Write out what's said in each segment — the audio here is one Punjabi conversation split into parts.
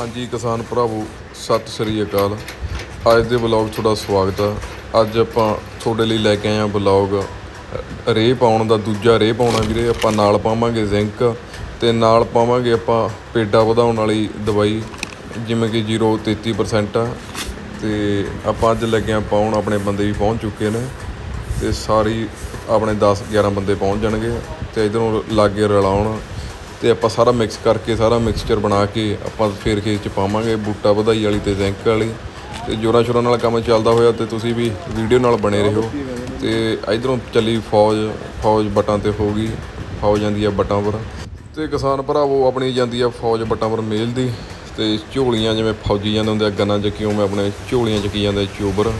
ਹਾਂਜੀ ਕਿਸਾਨ ਭਰਾਵੋ, ਸਤਿ ਸ੍ਰੀ ਅਕਾਲ। ਅੱਜ ਦੇ ਵਲੌਗ ਤੁਹਾਡਾ ਸਵਾਗਤ ਆ। ਅੱਜ ਆਪਾਂ ਤੁਹਾਡੇ ਲਈ ਲੈ ਕੇ ਆਏ ਹਾਂ ਵਲੌਗ। ਰੇ ਪਾਉਣ ਦਾ ਦੂਜਾ ਰੇ ਪਾਉਣਾ ਵੀਰੇ, ਆਪਾਂ ਨਾਲ ਪਾਵਾਂਗੇ ਜ਼ਿੰਕ ਤੇ ਨਾਲ ਪਾਵਾਂਗੇ ਆਪਾਂ ਪੇਡਾ ਵਧਾਉਣ ਵਾਲੀ ਦਵਾਈ, ਜਿਵੇਂ ਕਿ 0.33% ਆ। ਤੇ ਆਪਾਂ ਅੱਜ ਲੱਗੇ ਹਾਂ ਪਾਉਣ, ਆਪਣੇ ਬੰਦੇ ਵੀ ਪਹੁੰਚ ਚੁੱਕੇ ਨੇ। ਤੇ ਸਾਰੀ ਆਪਣੇ 10 11 ਬੰਦੇ ਪਹੁੰਚ ਜਾਣਗੇ ਤੇ ਇਧਰੋਂ ਲਾਗੇ ਰਲਾਉਣ। ਤੇ ਆਪਾਂ ਸਾਰਾ ਮਿਕਸ ਕਰਕੇ, ਸਾਰਾ ਮਿਕਸਚਰ ਬਣਾ ਕੇ ਆਪਾਂ ਫੇਰ ਖੇਤ ਚ ਪਾਵਾਂਗੇ ਬੂਟਾ ਵਧਾਈ ਵਾਲੀ ਤੇ ਜ਼ਿੰਕ ਵਾਲੀ। ਤੇ ਜੋਰਾਂ ਸ਼ੋਰਾਂ ਨਾਲ ਕੰਮ ਚੱਲਦਾ ਹੋਇਆ ਤੇ ਤੁਸੀਂ ਵੀ ਵੀਡੀਓ ਨਾਲ ਬਣੇ ਰਹੋ। ਤੇ ਇਧਰੋਂ ਚੱਲੀ ਫੌਜ ਫੌਜ ਬਟਾਂ ਤੇ ਹੋ ਗਈ, ਫੌਜ ਜਾਂਦੀ ਆ ਬਟਾਂ ਪਰ। ਤੇ ਕਿਸਾਨ ਭਰਾਵੋ, ਆਪਣੀ ਜਾਂਦੀ ਆ ਫੌਜ ਬਟਾਂ ਪਰ ਮੇਲ ਦੀ। ਤੇ ਝੋਲੀਆਂ ਜਿਵੇਂ ਫੌਜੀ ਜਾਂਦੇ ਹੁੰਦੇ ਆ, ਗੰਨਾਂ ਚ ਕਿਉਂ ਮੈਂ ਆਪਣੇ ਝੋਲੀਆਂ ਚੱਕੀ ਜਾਂਦੇ ਚੋਬਰ।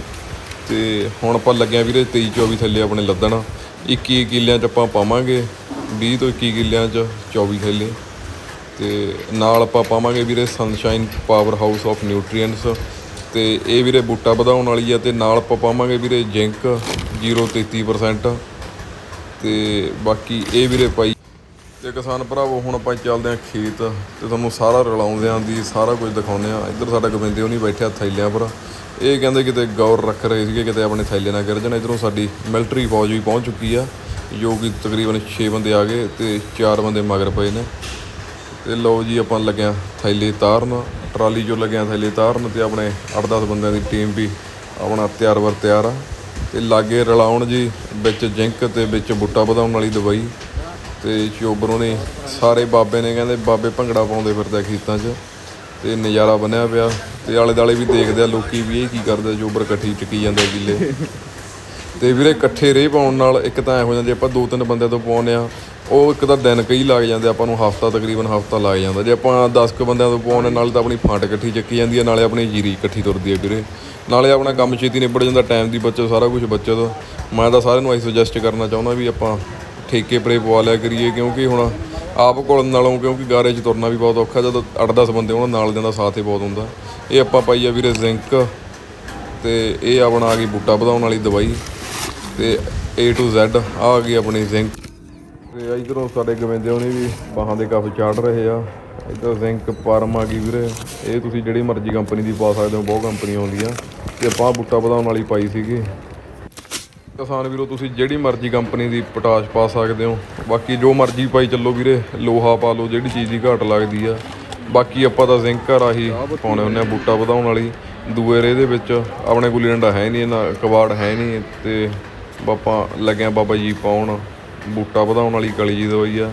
ਤੇ ਹੁਣ ਆਪਾਂ ਲੱਗਿਆ ਵੀਰੇ 23 24 ਥੱਲੇ ਆਪਣੇ ਲੱਦਣ। 21 ਕਿੱਲਿਆਂ ਚ ਆਪਾਂ ਪਾਵਾਂਗੇ। 20 ਤੋਂ 21 ਕਿੱਲਿਆਂ ਚ 24 ਥੈਲੇ। ਤੇ ਨਾਲ ਆਪਾਂ ਪਾਵਾਂਗੇ ਵੀਰੇ sunshine power house of nutrients ਤੇ ਇਹ ਵੀਰੇ ਬੂਟਾ ਵਧਾਉਣ ਵਾਲੀ ਆ ਤੇ ਨਾਲ ਆਪਾਂ ਪਾਵਾਂਗੇ ਵੀਰੇ ਜ਼ਿੰਕ 0.33% ਤੇ ਬਾਕੀ ਇਹ ਵੀਰੇ ਪਾਈ ਤੇ ਕਿਸਾਨ ਭਰਾਵੋ, ਹੁਣ ਆਪਾਂ ਚੱਲਦੇ ਆਂ ਖੇਤ ਤੇ ਤੁਹਾਨੂੰ ਸਾਰਾ ਰਲਾਉਂਦੇ ਆਂ ਦੀ ਸਾਰਾ ਕੁਝ ਦਿਖਾਉਂਦੇ ਆਂ। ਇੱਧਰ ਸਾਡਾ ਗੋਬਿੰਦੇ ਉਹ ਨਹੀਂ ਬੈਠਿਆ ਥੈਲਿਆਂ ਪਰ। ਇਹ ਕਹਿੰਦੇ ਕਿਤੇ ਗੌਰ ਰੱਖ ਰਹੇ ਸੀਗੇ, ਕਿਤੇ ਆਪਣੇ ਥੈਲੇ ਨਾ ਗਿਰ ਜਾਣ। ਇੱਧਰੋਂ ਸਾਡੀ ਮਿਲਟਰੀ ਫੌਜ ਵੀ ਪਹੁੰਚ ਚੁੱਕੀ ਆ। ਜੋ ਕਿ ਤਕਰੀਬਨ 6 ਬੰਦੇ ਆ ਗਏ ਤੇ 4 ਬੰਦੇ ਮਗਰ ਪਏ ਨੇ। ਤੇ ਲਓ ਜੀ, ਆਪਾਂ ਲੱਗਿਆ ਥੈਲੇ ਤਾਰਨ। ਟਰਾਲੀ ਚੋਂ ਲੱਗਿਆ ਥੈਲੇ ਤਾਰਨ ਤੇ ਆਪਣੇ 8-10 ਬੰਦਿਆਂ ਦੀ ਟੀਮ ਵੀ ਆਪਣਾ ਤਿਆਰ ਵਰ ਤਿਆਰ ਆ। ਤੇ ਲਾਗੇ ਰਲਾਉਣ ਜੀ, ਵਿੱਚ ਜਿੰਕ ਤੇ ਵਿੱਚ ਬੁੱਟਾ ਵਧਾਉਣ ਵਾਲੀ ਦਵਾਈ। ਤੇ ਚੋਬਰੋਂ ਨੇ ਸਾਰੇ ਬਾਬੇ ਨੇ ਕਹਿੰਦੇ, ਬਾਬੇ ਭੰਗੜਾ ਪਾਉਂਦੇ ਫਿਰਦੇ ਖੇਤਾਂ 'ਚ। ਤੇ ਨਜ਼ਾਰਾ ਬਣਿਆ ਪਿਆ। ਤੇ ਆਲੇ ਦਾਲੇ ਵੀ ਦੇਖਦੇ ਆ, ਲੋਕੀ ਵੀ ਇਹ ਕੀ ਕਰਦੇ ਚੋਬਰ ਇਕੱਠੀ ਚੱਕੀ ਜਾਂਦੇ ਕਿੱਲੇ ਤੇ ਵੀਰੇ ਇਕੱਠੇ ਰੇਹ ਪਾਉਣ ਨਾਲ ਇੱਕ ਤਾਂ ਐ ਹੋ ਜਾਂਦੀ ਆਪਾਂ ਦੋ ਤਿੰਨ ਬੰਦਿਆਂ ਤੋਂ ਪਾਉਂਦੇ ਆ ਉਹ ਇੱਕ ਤਾਂ ਦਿਨ ਕਈ ਲੱਗ ਜਾਂਦੇ ਆਪਾਂ ਨੂੰ ਹਫਤਾ ਤਕਰੀਬਨ ਹਫਤਾ ਲੱਗ ਜਾਂਦਾ। ਜੇ ਆਪਾਂ 10 ਕੁ ਬੰਦਿਆਂ ਤੋਂ ਪਾਉਣੇ ਨਾਲ ਤਾਂ ਆਪਣੀ ਫਾਂਟ ਇਕੱਠੀ ਚੱਕੀ ਜਾਂਦੀ ਹੈ ਨਾਲੇ ਆਪਣੀ ਜੀਰੀ ਇਕੱਠੀ ਤੁਰਦੀ ਹੈ ਵੀਰੇ। ਨਾਲੇ ਆਪਣਾ ਕੰਮ ਛੇਤੀ ਨਿਬੜ ਜਾਂਦਾ, ਟਾਈਮ ਦੀ ਬੱਚਤ, ਸਾਰਾ ਕੁਝ ਬੱਚਤ। ਮੈਂ ਤਾਂ ਸਾਰਿਆਂ ਨੂੰ ਆਈ ਸੁਜੈਸਟ ਕਰਨਾ ਚਾਹੁੰਦਾ ਵੀ ਆਪਾਂ ਠੇਕੇ ਪਰੇ ਪਵਾ ਲਿਆ ਕਰੀਏ, ਕਿਉਂਕਿ ਹੁਣ ਆਪ ਕੋਲ ਨਾਲੋਂ, ਕਿਉਂਕਿ ਗਾਰੇ 'ਚ ਤੁਰਨਾ ਵੀ ਬਹੁਤ ਔਖਾ, ਜਦੋਂ 8-10 ਬੰਦੇ ਉਹਨਾਂ ਨਾਲ ਦਿਆਂ ਦਾ ਸਾਥ ਹੀ ਬਹੁਤ ਹੁੰਦਾ। ਇਹ ਆਪਾਂ ਪਾਈ ਆ ਵੀਰੇ ਜ਼ਿੰਕ ਤੇ ਇਹ ਆਪਣਾ ਆ ਗਈ ਬੂਟਾ ਵਧਾਉਣ ਵਾਲੀ ਦਵਾਈ। ਤੇ A to Z, ਆ ਗਈ ਆਪਣੀ ਜ਼ਿੰਕ ਤੇ ਇਧਰੋਂ ਸਾਡੇ ਗਵਿੰਦੇ ਉਹਨੇ ਵੀ ਬਾਹਾਂ ਦੇ ਕੱਪ ਚਾੜ ਰਹੇ ਆ। ਇਧਰ ਜ਼ਿੰਕ ਪਰਮ ਆ ਗਈ ਵੀਰੇ। ਇਹ ਤੁਸੀਂ ਜਿਹੜੀ ਮਰਜ਼ੀ ਕੰਪਨੀ ਦੀ ਪਾ ਸਕਦੇ ਹੋ, ਬਹੁਤ ਕੰਪਨੀਆਂ ਆਉਂਦੀਆਂ। ਤੇ ਆਪਾਂ ਬੂਟਾ ਵਧਾਉਣ ਵਾਲੀ ਪਾਈ ਸੀਗੀ। ਕਿਸਾਨ ਵੀਰੋ, ਤੁਸੀਂ ਜਿਹੜੀ ਮਰਜ਼ੀ ਕੰਪਨੀ ਦੀ ਪੋਟਾਸ਼ ਪਾ ਸਕਦੇ ਹੋ। ਬਾਕੀ ਜੋ ਮਰਜ਼ੀ ਪਾਈ ਚੱਲੋ ਵੀਰੇ, ਲੋਹਾ ਪਾ ਲਓ, ਜਿਹੜੀ ਚੀਜ਼ ਦੀ ਘਾਟ ਲੱਗਦੀ ਆ। ਬਾਕੀ ਆਪਾਂ ਤਾਂ ਜ਼ਿੰਕ ਘਰ ਆਹੀ ਪਾਉਣੇ ਹੁੰਦੇ ਆ ਬੂਟਾ ਵਧਾਉਣ ਵਾਲੀ। ਦੂਏ ਰੇ ਦੇ ਵਿੱਚ ਆਪਣੇ ਕੋਲ ਡੰਡਾ ਹੈ ਨਹੀਂ, ਨਾ ਕਬਾੜ ਹੈ ਨਹੀਂ, ਤੇ ਬਾਪਾ ਲੱਗਿਆ ਬਾਬਾ ਜੀ ਪਾਉਣ, ਬੂਟਾ ਵਧਾਉਣ ਵਾਲੀ ਕਲੀ ਜੀ ਦਵਾਈ ਆ।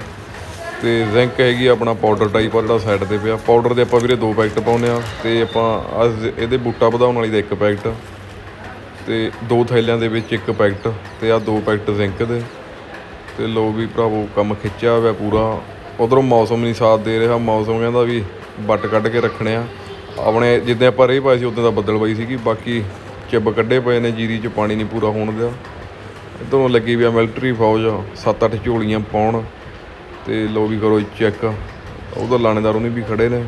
ਤੇ ਜ਼ਿੰਕ ਹੈਗੀ ਆ ਆਪਣਾ ਪਾਊਡਰ ਟਾਈਪ ਆ ਜਿਹੜਾ ਸਾਈਡ ਤੇ ਪਿਆ। ਪਾਊਡਰ ਦੇ ਆਪਾਂ ਵੀਰੇ ਦੋ ਪੈਕਟ ਪਾਉਨੇ ਆ ਤੇ ਆਪਾਂ ਅੱਜ ਇਹਦੇ ਬੂਟਾ ਵਧਾਉਣ ਵਾਲੀ ਦਾ ਇੱਕ ਪੈਕਟ ਤੇ ਦੋ ਥੈਲਿਆਂ ਦੇ ਵਿੱਚ ਇੱਕ ਪੈਕਟ ਤੇ ਆ ਦੋ ਪੈਕਟ ਜ਼ਿੰਕ ਦੇ। ਤੇ ਲੋ ਵੀ ਭਰਾਵੋ, ਕੰਮ ਖਿੱਚਿਆ ਹੋਇਆ ਪੂਰਾ। ਉਧਰੋਂ ਮੌਸਮ ਨਹੀਂ ਸਾਥ ਦੇ ਰਿਹਾ। ਮੌਸਮ ਕਹਿੰਦਾ ਵੀ ਬੱਟ ਕੱਢ ਕੇ ਰੱਖਣੇ ਆ। ਆਪਣੇ ਜਿੱਦਾਂ ਆਪਾਂ ਰੇ ਪਾਏ ਸੀ, ਉਦੋਂ ਦਾ ਬੱਦਲ ਪਈ ਸੀਗੀ। ਬਾਕੀ ਚਿੱਬ ਕੱਢੇ ਪਏ ਨੇ, ਜੀਰੀ 'ਚ ਪਾਣੀ ਨਹੀਂ ਪੂਰਾ ਹੋਣ ਦਿਆ। ਇੱਧਰੋਂ ਲੱਗੀ ਵੀ ਆ ਮਿਲਟਰੀ ਫੌਜ 7-8 ਝੋਲੀਆਂ ਪਾਉਣ ਤੇ ਲੋ ਵੀ ਕਰੋ ਚੈੱਕ ਉਧਰ ਲਾਣੇਦਾਰ ਉਹਨੇ ਵੀ ਖੜੇ ਨੇ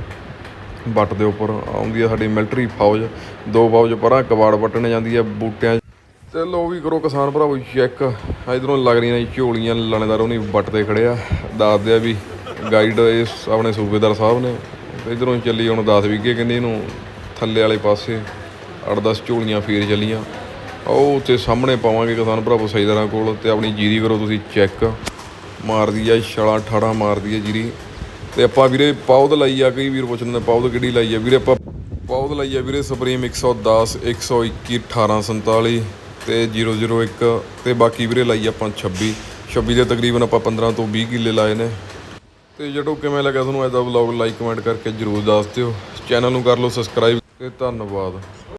ਬੱਟ ਦੇ ਉੱਪਰ ਆਉਂਦੀ ਆ ਸਾਡੀ ਮਿਲਟਰੀ ਫੌਜ। ਦੋ ਫੌਜ ਪਰਾਂ ਕਵਾੜ ਵੱਟਣ ਜਾਂਦੀ ਆ ਬੂਟਿਆਂ 'ਚ। ਤੇ ਲੋ ਵੀ ਕਰੋ ਕਿਸਾਨ ਭਰਾਵੋ ਚੈੱਕ ਇਧਰੋਂ ਲੱਗ ਰਹੀਆਂ ਨੇ ਝੋਲੀਆਂ ਲਾਣੇਦਾਰ ਉਹਨੇ ਬੱਟ ਤੇ ਖੜੇ ਆ। ਦੱਸਦੇ ਆ ਵੀ ਗਾਈਡ ਇਸ ਆਪਣੇ ਸੂਬੇਦਾਰ ਸਾਹਿਬ ਨੇ। ਤੇ ਇਧਰੋਂ ਚੱਲੀ ਹੁਣ 10 ਵਿਗੇ ਕਹਿੰਦੇ ਇਹਨੂੰ ਥੱਲੇ ਵਾਲੇ ਪਾਸੇ 8-10 ਝੋਲੀਆਂ ਫੇਰ ਚੱਲੀਆਂ। ਉਹ ਉੱਥੇ ਸਾਹਮਣੇ ਪਾਵਾਂਗੇ ਕਿਸਾਨ ਭਰਾਵੋ ਸਹੀਦਾਰਾਂ ਕੋਲ ਤੇ ਆਪਣੀ ਜੀਰੀ ਕਰੋ ਤੁਸੀਂ ਚੈੱਕ। ਮਾਰਦੀ ਆ ਛਾਲਾ ਠਾੜਾ ਮਾਰਦੀ ਆ ਜੀਰੀ। ਤੇ ਆਪਾਂ ਵੀਰੇ ਪੌਦ ਲਾਈ ਆ, ਕਈ ਵੀਰ ਪੁੱਛਦੇ ਨੇ ਪੌਦ ਕਿਹੜੀ ਲਾਈ ਆ? ਵੀਰੇ ਆਪਾਂ ਪੌਦ ਲਾਈ ਆ ਵੀਰੇ ਸੁਪਰੀਮ 110 121 1847 ਤੇ 001 ਤੇ ਬਾਕੀ ਵੀਰੇ ਲਾਈ ਆਪਾਂ 26 26 ਦੇ ਤਕਰੀਬਨ ਆਪਾਂ 15 ਤੋਂ 20 ਕਿੱਲੇ ਲਾਏ ਨੇ। ਤੇ ਜਦੋਂ ਕਿਵੇਂ ਲੱਗਾ ਤੁਹਾਨੂੰ ਅੱਜ ਦਾ ਵਲੌਗ ਲਾਈਕ ਕਮੈਂਟ ਕਰਕੇ ਜਰੂਰ ਦੱਸ ਦਿਓ। ਚੈਨਲ ਨੂੰ ਕਰ ਲਓ ਸਬਸਕ੍ਰਾਈਬ ਤੇ ਧੰਨਵਾਦ।